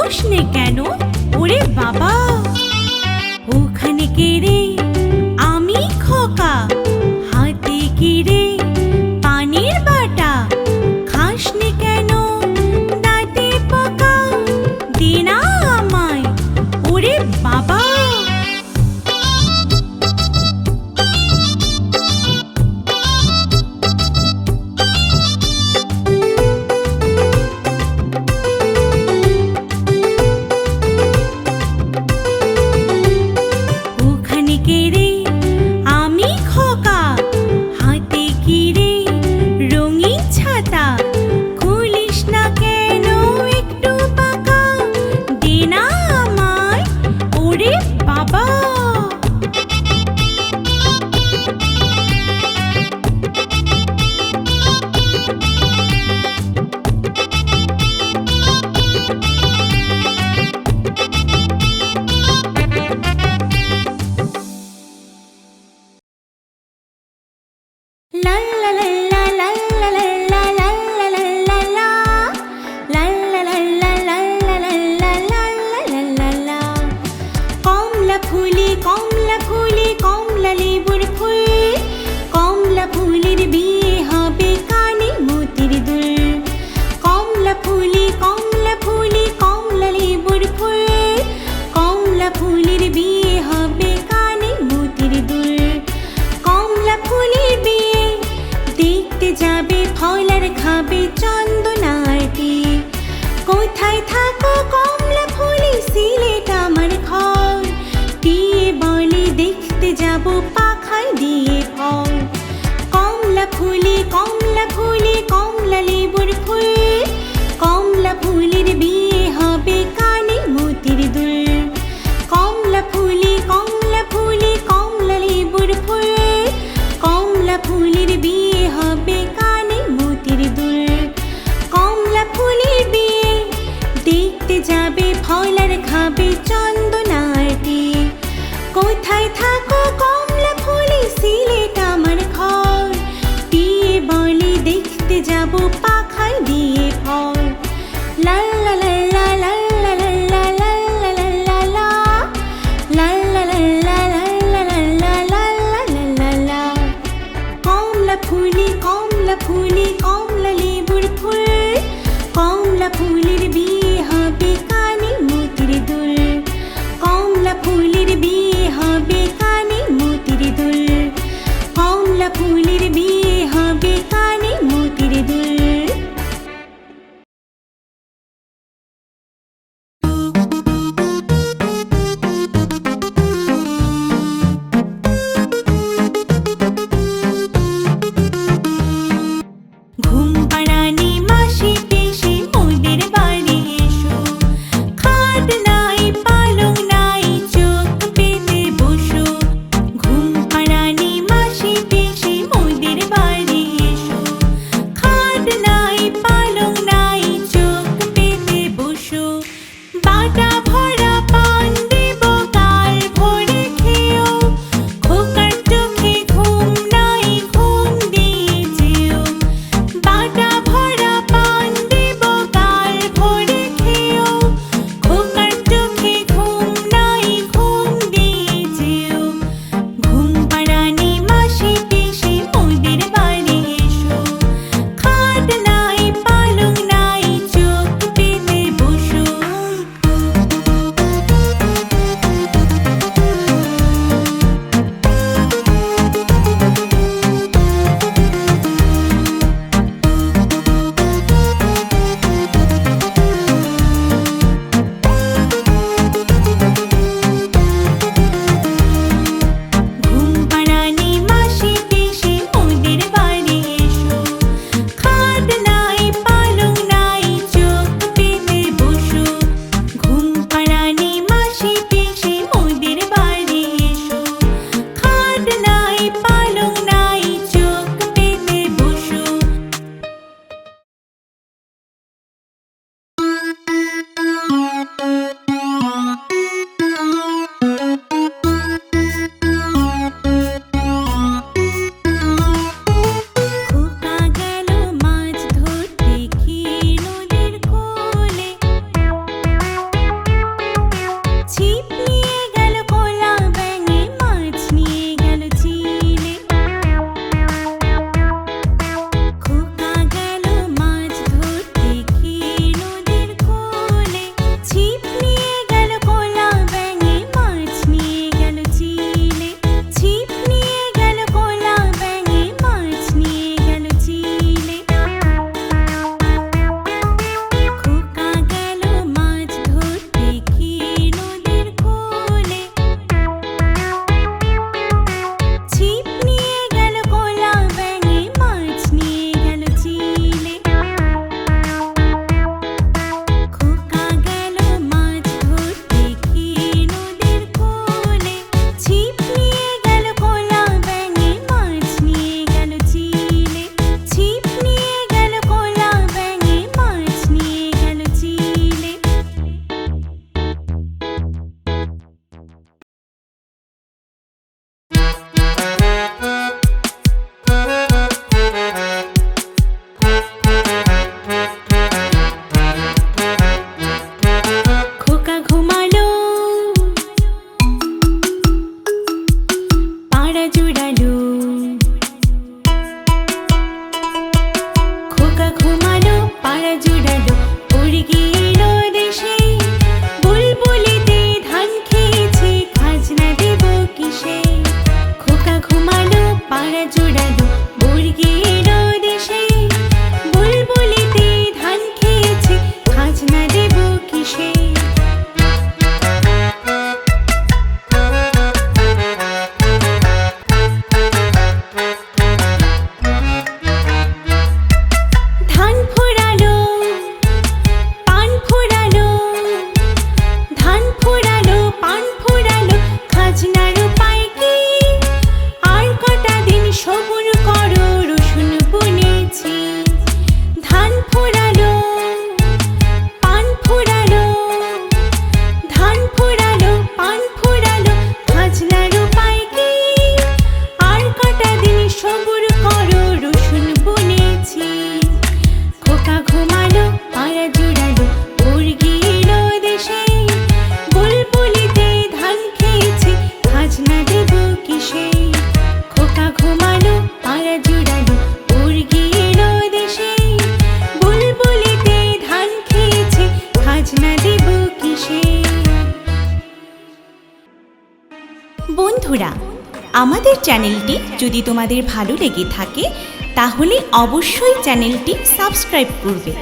প্রশ্নে কেন? ওরে বাবা! ওখানে কে রে? কমলা ফুলে, কমলা লেবুর ফুল। কমলা ফুলের বিয়ে হবে কানে মতির দুল। কমলা ফুলে কমলা ফুলে, কমলা লেবুর ফুল। কমলা ফুলের বিয়ে হবে কানে মতির দুল। কমলা ফুলের বিয়ে দেখতে যাবে ফলার খাবে চল। যাব পাখায় দিয়ে ফল কমলা ফুলে কমলা ফুলে কমলা লেবুর ফুল। যাব পাখায় দিয়ে ভর লাল লাল লাল লাল লাল লাল লাল লাল লাল লাল কমলা ফুলি কমলা ফুলি চ্যানেলটি যদি তোমাদের ভালো লেগে থাকে তাহলে অবশ্যই চ্যানেলটি সাবস্ক্রাইব করবে।